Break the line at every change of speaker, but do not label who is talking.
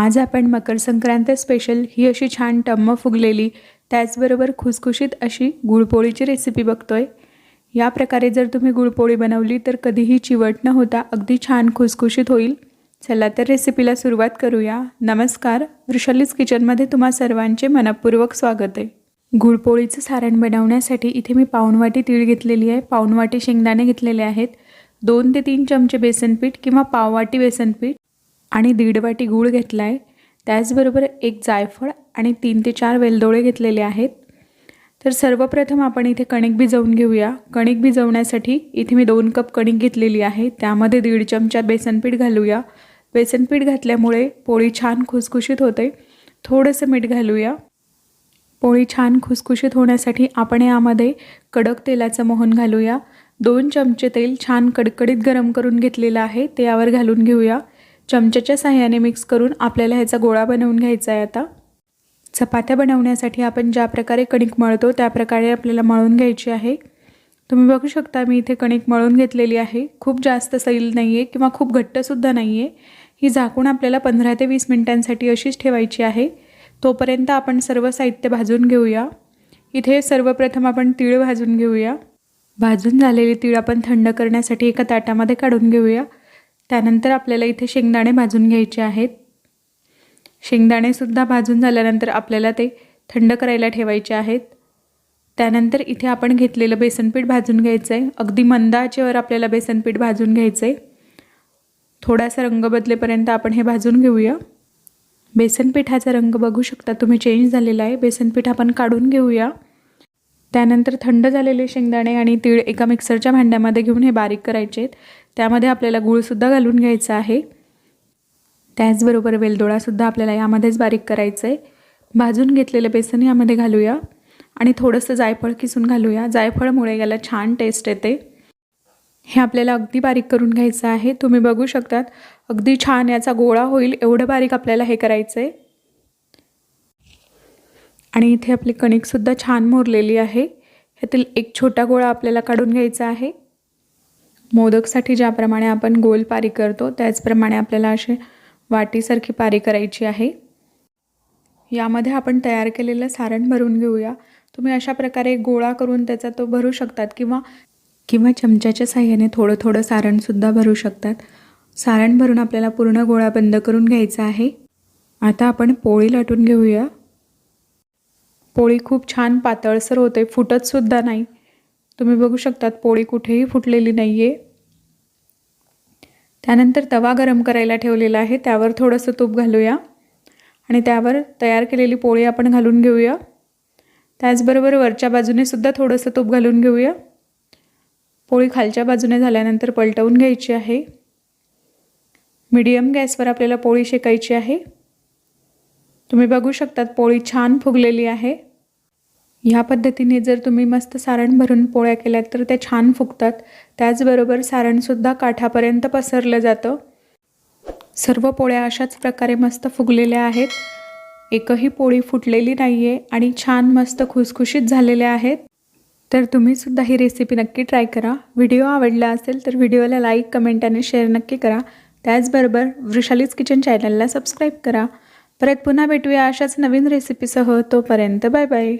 आज आपण मकर संक्रांत स्पेशल ही अशी छान टम्म फुगलेली त्याचबरोबर खुसखुशीत अशी गुळपोळीची रेसिपी बघतोय. या प्रकारे जर तुम्ही गुळपोळी बनवली तर कधीही चिवट न होता अगदी छान खुसखुशीत होईल. चला तर रेसिपीला सुरुवात करूया. नमस्कार वृषालीज किचनमध्ये तुम्हा सर्वांचे मनपूर्वक स्वागत आहे. गुळपोळीचं सारण बनवण्यासाठी इथे मी पाऊणवाटी तीळ घेतलेली आहे. पाऊणवाटी शेंगदाणे घेतलेले आहेत. दोन ते तीन चमचे बेसनपीठ किंवा पाववाटी बेसनपीठ. आणि दीड वाटी गूळ घेतला आहे त्याचबरोबर एक जायफळ आणि तीन ते चार वेलदोळे घेतलेले आहेत. तर सर्वप्रथम आपण इथे कणिक भिजवून घेऊया. कणिक भिजवण्यासाठी इथे मी दोन कप कणिक घेतलेली आहे. त्यामध्ये दीड चमचा बेसनपीठ घालूया. बेसनपीठ घातल्यामुळे पोळी छान खुसखुशीत होते. थोडंसं मीठ घालूया. पोळी छान खुसखुशीत होण्यासाठी आपण यामध्ये कडक तेलाचं मोहन घालूया. दोन चमचे तेल छान कडकडीत गरम करून घेतलेलं आहे. ते यावर घालून घेऊया. चमच्याच्या साह्याने मिक्स करून आपल्याला ह्याचा गोळा बनवून घ्यायचा आहे आता. चपात्या बनवण्यासाठी आपण ज्या प्रकारे कणिक मळतो त्या प्रकारे आपल्याला मळून घ्यायची आहे. तुम्ही बघू शकता मी इथे कणिक मळून घेतलेली आहे. खूप जास्त सैल नाही आहे किंवा खूप घट्टसुद्धा नाही आहे ही झाकून आपल्याला पंधरा ते वीस मिनटांसाठी अशीच ठेवायची आहे. तोपर्यंत आपण सर्व साहित्य भाजून घेऊया. इथे सर्वप्रथम आपण तीळ भाजून घेऊया. भाजून झालेली तीळ आपण थंड करण्यासाठी एका ताटामध्ये काढून घेऊया. त्यानंतर आपल्याला इथे शेंगदाणे भाजून घ्यायचे आहेत. शेंगदाणेसुद्धा भाजून झाल्यानंतर आपल्याला ते थंड करायला ठेवायचे आहेत. त्यानंतर इथे आपण घेतलेलं बेसनपीठ भाजून घ्यायचं आहे अगदी मंदाचेवर आपल्याला बेसनपीठ भाजून घ्यायचं आहे थोडासा रंग बदलेपर्यंत आपण हे भाजून घेऊया. बेसनपीठाचा रंग बघू शकता तुम्ही चेंज झालेला आहे. बेसनपीठ आपण काढून घेऊया. त्यानंतर थंड झालेले शेंगदाणे आणि तीळ एका मिक्सरच्या भांड्यामध्ये घेऊन हे बारीक करायचे आहेत त्यामध्ये आपल्याला गूळसुद्धा घालून घ्यायचा आहे. त्याचबरोबर वेलदोळासुद्धा आपल्याला यामध्येच बारीक करायचं आहे भाजून घेतलेलं बेसन यामध्ये घालूया. आणि थोडंसं जायफळ किसून घालूया. जायफळमुळे याला छान टेस्ट येते. हे आपल्याला अगदी बारीक करून घ्यायचं आहे. तुम्ही बघू शकतात अगदी छान याचा गोळा होईल. एवढं बारीक आपल्याला हे करायचं आहे आणि इथे आपली कणिकसुद्धा छान मोरलेली आहे. ह्यातील एक छोटा गोळा आपल्याला काढून घ्यायचा आहे. मोदकसाठी ज्याप्रमाणे आपण गोल पारी करतो त्याचप्रमाणे आपल्याला असे वाटीसारखी पारी करायची आहे. यामध्ये आपण तयार केलेलं सारण भरून घेऊया. तुम्ही अशा प्रकारे गोळा करून त्याचा तो भरू शकतात किंवा किंवा चमच्याच्या साह्याने थोडं थोडं सारणसुद्धा भरू शकतात. सारण भरून आपल्याला पूर्ण गोळा बंद करून घ्यायचा आहे. आता आपण पोळी लाटून घेऊया. पोळी खूप छान पातळसर होते फुटतसुद्धा नाही. तुम्ही बघू शकतात पोळी कुठेही फुटलेली नाही आहे त्यानंतर तवा गरम करायला ठेवलेला आहे. त्यावर थोडंसं तूप घालूया. आणि त्यावर तयार केलेली पोळी आपण घालून घेऊया. त्याचबरोबर वरच्या बाजूने सुद्धा थोडंसं तूप घालून घेऊया. पोळी खालच्या बाजूने झाल्यानंतर पलटवून घ्यायची आहे. मीडियम गॅसवर आपल्याला पोळी शेकायची आहे. तुम्ही बघू शकतात पोळी छान फुगलेली आहे. ह्या पद्धतीने जर तुम्ही मस्त सारण भरून पोळ्या केल्यात तर त्या छान फुगतात. त्याचबरोबर सारणसुद्धा काठापर्यंत पसरलं जातं. सर्व पोळ्या अशाच प्रकारे मस्त फुगलेल्या आहेत. एकही पोळी फुटलेली नाही आहे आणि छान मस्त खुसखुशीत झालेल्या आहेत. तर तुम्हीसुद्धा ही रेसिपी नक्की ट्राय करा. व्हिडिओ आवडला असेल तर व्हिडिओला लाईक कमेंट आणि शेअर नक्की करा. त्याचबरोबर वृषालीज किचन चॅनलला सबस्क्राईब करा. परत पुन्हा भेटूया अशाच नवीन रेसिपीसह तोपर्यंत बाय बाय